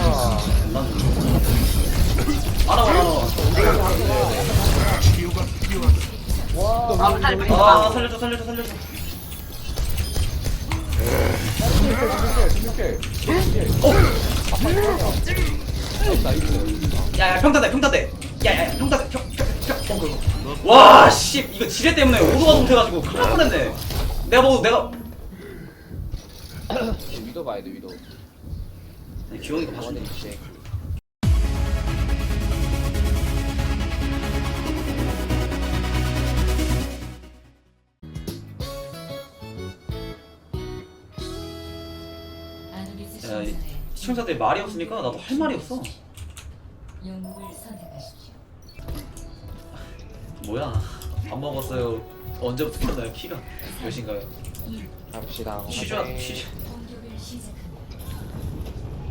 난 알아 알아 알아 아 살려줘 살려줘 살려줘 야야 평타대 평타대. 야야 평타대 평평평 와씨 이거 지뢰 때문에 오도가 못해가지고 큰일 날 뻔했네. 내가 뭐 내가 위도 봐야 돼 위도 봐준다 이제 야, 이 시청자들 말이 없으니까 나도 할 말이 없어. 선택하십시오. 뭐야? 밥 먹었어요. 언제부터 켰나요 키가 몇인가요? 갑시다. 공격을 시작합니다.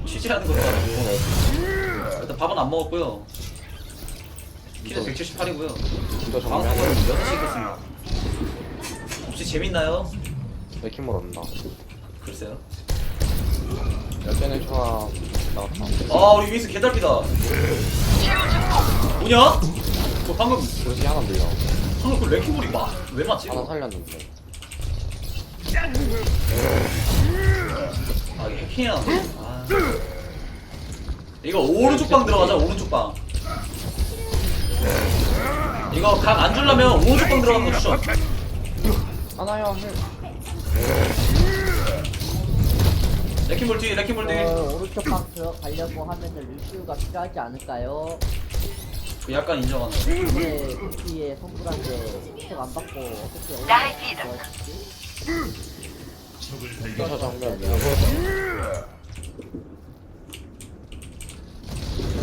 취재하는 것도 아니고. 일단 밥은 안 먹었고요. 키는 178이고요. 위도 방송은 정면 6시 있겠습니다. 혹시 재밌나요? 왜 이렇게 멀었나? 글쎄요. 열쇠는 좋아 나왔다. 아 우리 위스 개달피다. 뭐냐? 뭐 방금 도시 하나 밀려. 방금 그 레킹볼이 마, 왜 맞지? 하나 살렸는데 아 이게 해킹이야 아. 이거 오른쪽 방 들어가자 오른쪽 방. 이거 각안 주려면 오른쪽 방 들어가는 거 추천. 하나요 힐 레킹볼 뒤 레킹볼 뒤 어, 오른쪽 방 들어가려고 하면은 루시우가 필요하지 않을까요? 그 약간 인정한다 근데 쿠키의 선불한테 안 받고 어떻게 올라갈지 저 정면 밀려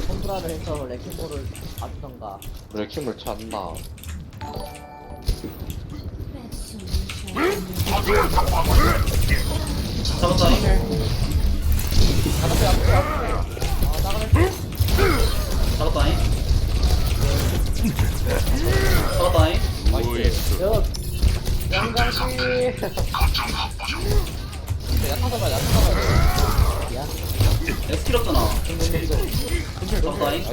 선불화를 해서 레킹볼을 왜 킴을 찾나 잡았다 잡았다잉 잡았다잉. 여 양강씨 야타서봐 야타서봐 야 내 스킬 없잖아 잡았다잉 나이스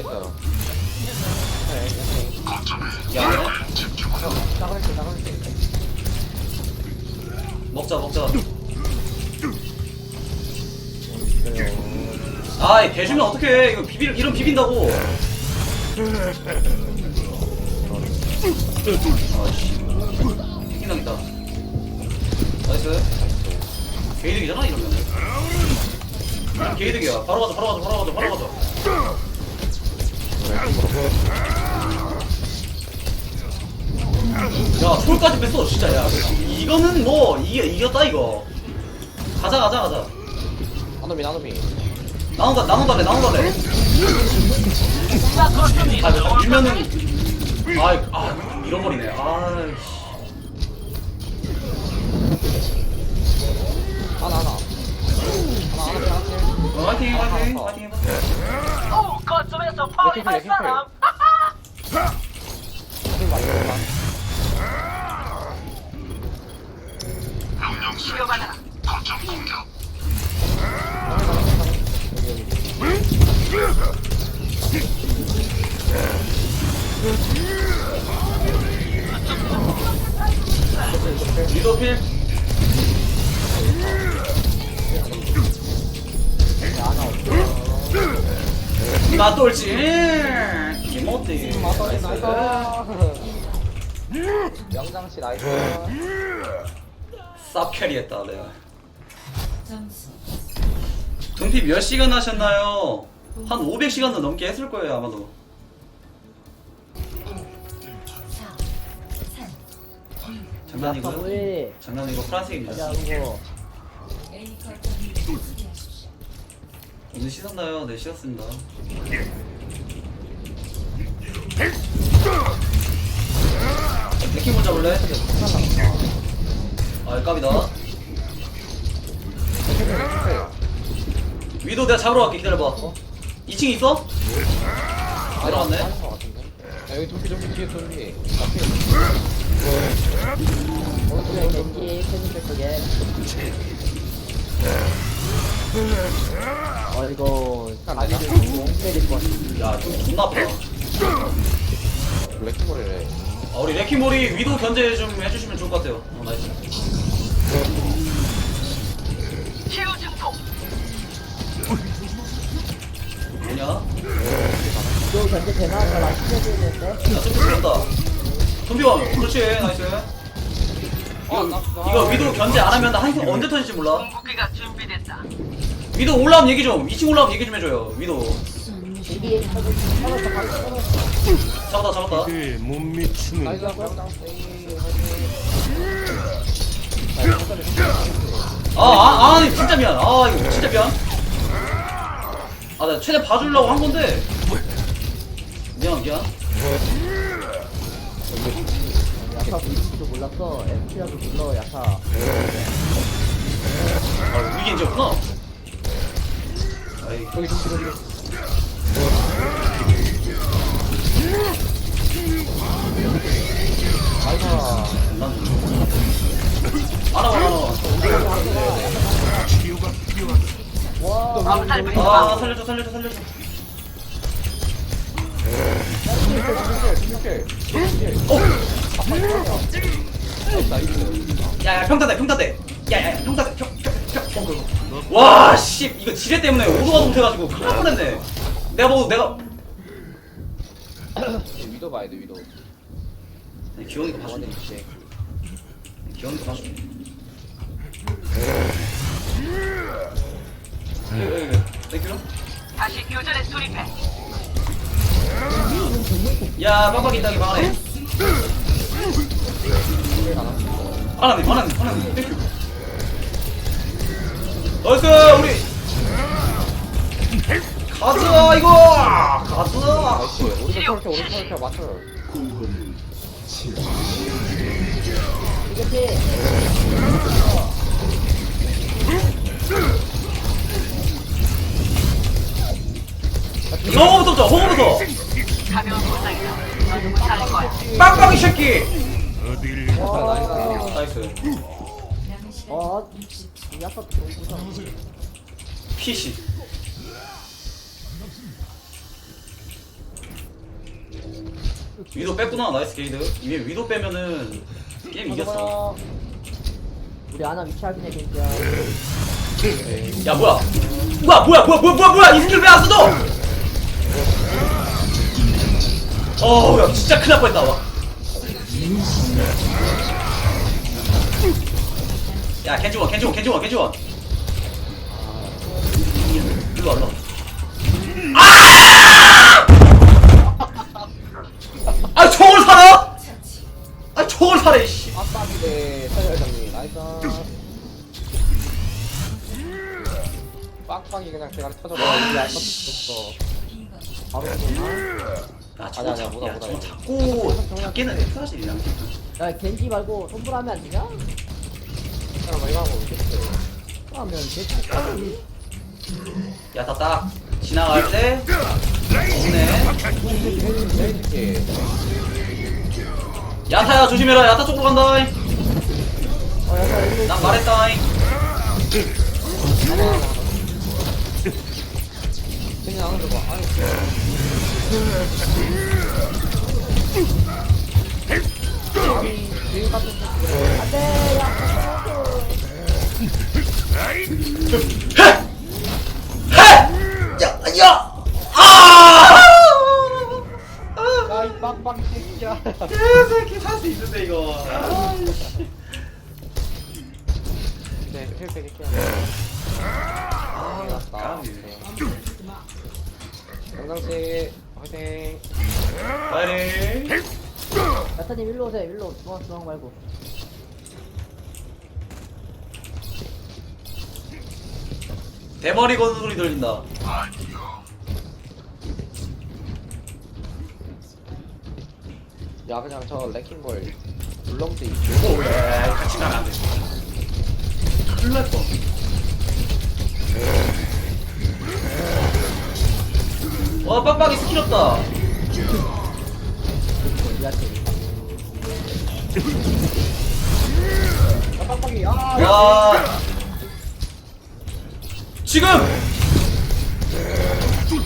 야 그래? 나갈게 나갈게 먹자 먹자 아이 대주면 어떡해 이거 비빌 이런 비빈다고 아씨 킹당했다. 나이스. 개이득이잖아 이러면 이런 개이득이야. 바로 가자 바로 가자 바로 가자 바로 가자. 야 초월까지 뺐어 진짜. 야 이거는 뭐 이게 이겼다 이거. 가자 가자 가자. 나노미 나노미. 나온다 나온다래 나온다래. 아 밀면은 아, 아 잃어버리네. 아이씨 하나 하나 어, 화이팅 화이팅 화이팅 해봐 레킹 레킹 레킹 맞다 리더필 맞돌지. 김어띠. 영장씨 나이스. 쌉 캐리 했다 내가. 점수 동피 몇 시간 하셨나요? 한 500시간은 넘게 했을 거예요 아마도. 4, 3, 장난이고요. 뭐해 장난이고 프란스입니다 오늘 씻었나요? 네 씻었습니다 레킹 먼저 볼래? 아 깝이다 위도 내가 잡으러 갈게 기다려봐 2층 있어? 내려갔네 하는 거 같은데 야 여기 좀비 좀비 뒤에 좀비 오른쪽에 겐지 어 이거 되나? 용 때릴 것 같아 야, 좀 존나 아파. 머리를 아, 우리 레키모리 위도 견제 좀 해주시면 좋을 것 같아요. 어, 나이스. 뭐냐? 이거 견제 되나? 잘안 치켜지는데 야, 좀비 들어온다. 좀비 와. 그렇지, 나이스. 이거, 이거 위도 견제 안 하면 한 언제 터질지 몰라. 위도 올라오면 얘기 좀. 2층 올라오면 얘기 좀 해줘요. 위도. 잡았다, 잡았다. 못 미치는 아, 아, 아, 진짜 미안. 아, 이거 진짜 미안. 아, 나 최대 봐주려고 한 건데. 미안, 미안. 야타 보이지도 몰랐어 FP라도 불러 야타 아, 위기 인지였구나. 아이, 저기 좀 저기 나이스 난. 안 와, 안 와. 와 아, 살려줘, 살려줘, 살려줘. 어! 야, 야, 평타대, 평타대. 야, 야, 야, 평타대, 평, 평, 평. 어, 그거. 와, 씨, 이거 지뢰 때문에 오도가 못해가지고 큰일 날 뻔했네. 내가 뭐, 내가. 위도 봐야 돼 위도 귀여우니까 봐줘. 원에 있지 귀여우니까 봐줘. 땡큐. 다시 교전에 돌입해. 야, 빡빡이 있다기 막아내. 하나님, 하나님, 하나님. 땡큐. 나이스, 우리. 가자, 이거! 가자! 나이스 오른쪽 털켜 오른쪽 털켜 맞춰 이게 피 호흡부터 줘, 호흡부터! 가벼운 부상이다. 빡빡이 새끼! 어딜 나이스 어 PC. 위도 뺐구나, 나이스 게이드. 이미 위도 빼면은 게임 이겼어. 우리 아나 위치 확인해 괜찮아 야, 뭐야? 뭐야, 뭐야, 뭐야, 뭐야, 뭐야, 뭐야! 이 스킬 왜안 써져? 어우, 야, 진짜 큰일 날 뻔했다, 와. 야, 겐지원, 겐지원, 겐지원, 겐지원. 일로 와, 일로 와. 아! 아, 저걸 살아? 아, 저걸 살아, 이씨. 아빠인데 서열장님 나이스 빡빡이 그냥 대가리 터져라 우리 아까 죽었어. 바로 쏘나? 야, 아니야, 저거 아니야, 잡, 뭐다, 야, 뭐다, 저거 뭐다. 잡고 잡기는 F하실이랑. 야 겐지 말고 손불하면 안 되냐? 잠깐만 이거 하고 이겼어 그러면 대충 야, 다 딱 지나갈 때 없네. 이렇게 야타야 조심해라. 야타 쪽으로 간다. 난 말했다. 그냥 안 들어가 아니 야! 야, 야! 아! 야이 빡빡이 새끼야 개새끼 살수 있는데 이거. 네 힐백 이렇게 아, 맞다 까비. 영상씨 화이팅 파이팅. 야타님 일로 오세요 일로 중앙 중앙 말고 대머리 거는 소리 들린다. 야 그냥 저 레킹볼 울렁지 오, 왜 같이 가면 안 돼. 큰일 날 뻔. 와, 빡빡이 스킬 없다. 야 빡빡이 아 와. 지금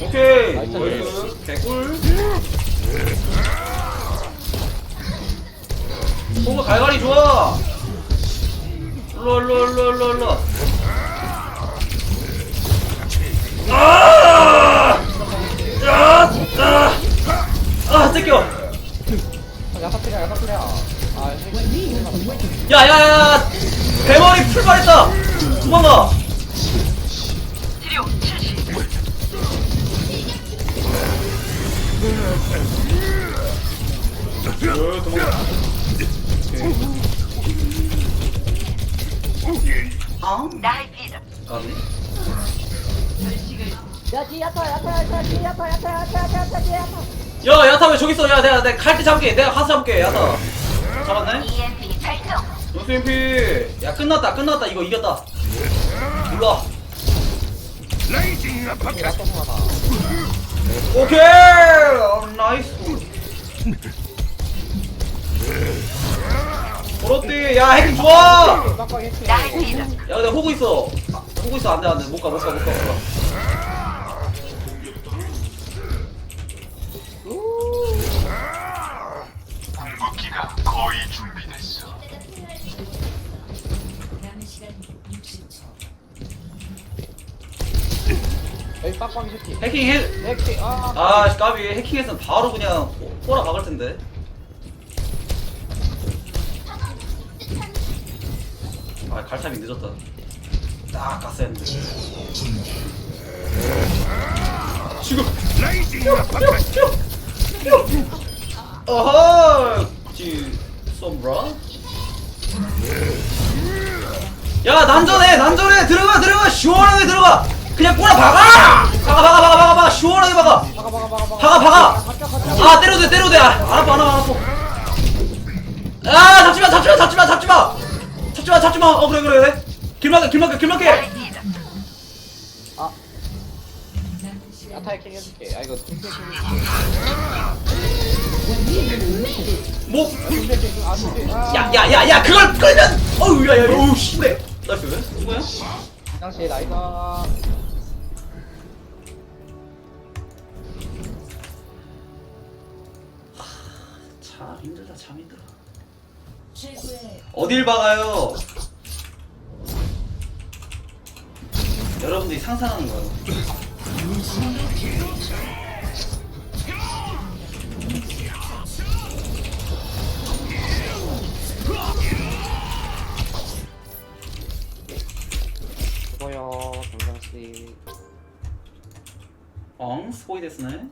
오케이 개꿀 호그 갈갈이 좋아 일로 일로 일로 일로 일로 아! 아! 아! 아, 뜯겨! 야사 필이야 야사 필이야 아 헬기 야, 야, 야! 대머리 풀발했다! 도망가! 치료 70. 어, 도망가. 아? 나의 리더. 까비? 야 뒤에 야타 야타 야타 뒤에 야타 야타 야타 야타 야타 뒤에 야타 야, 야타 왜 저기 있어? 야, 내가, 내가 갈때 잡을게. 내가 가서 잡을게, 야타. 잡았네? EMP 발동. 연수 MP. 야, 끝났다, 끝났다. 이거 이겼다. 몰라. 야사 하나 오케이! 어, 나이스. 그렇디. 야, 해킹 좋아! 빡빡 해치 리더. 야, 근데 호구 있어. 아, 호구 있어. 안 돼, 안 돼. 못 가, 못 가, 못 가, 못 가. 여기 빡빡 해치 해킹 해. 해치 아 아, 씨, 까비. 해킹했으면 바로 그냥 꼬라 박을 텐데. 아, 갈 타임이 늦었다. 딱 갔어야 했는데. 지금. 어허! 지, 썸브라? 야, 난전해! 난전해! 들어가, 들어가! 시원하게 들어가! 그냥 꼬라 박아! 박아, 박아, 박아, 박아, 박아! 시원하게 박아! 박아 박아 박아 박아 박아, 박아! 아, 때려도 돼, 때려도 돼! 아, 안 아파, 안 아파, 안 아파. 아, 잡지 마, 잡지 마, 잡지 마, 잡지 마! 잡지 마, 잡지 마! 어, 그래, 그래, 그래. 길 막게, 길 막게, 길 막게! 나의 리더. 남은 시간 야타 해킹 해줄게 아 이거 해킹 뭐, 둠피 해킹 아 둠피 아 야, 야, 야, 야, 그걸 끌면! 어우, 야, 야, 어우, 씨, 네. 나이스, 누구야? 당시 나이가 참 힘들다, 참 힘들어. 어딜 박아요? 여러분들이 상상하는 거예요. 그거요 정상씨 엉, 스포이 됐네.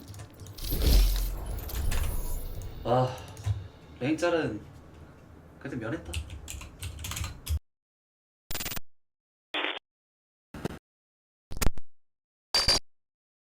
아, 랭짤은 그래도 면했다.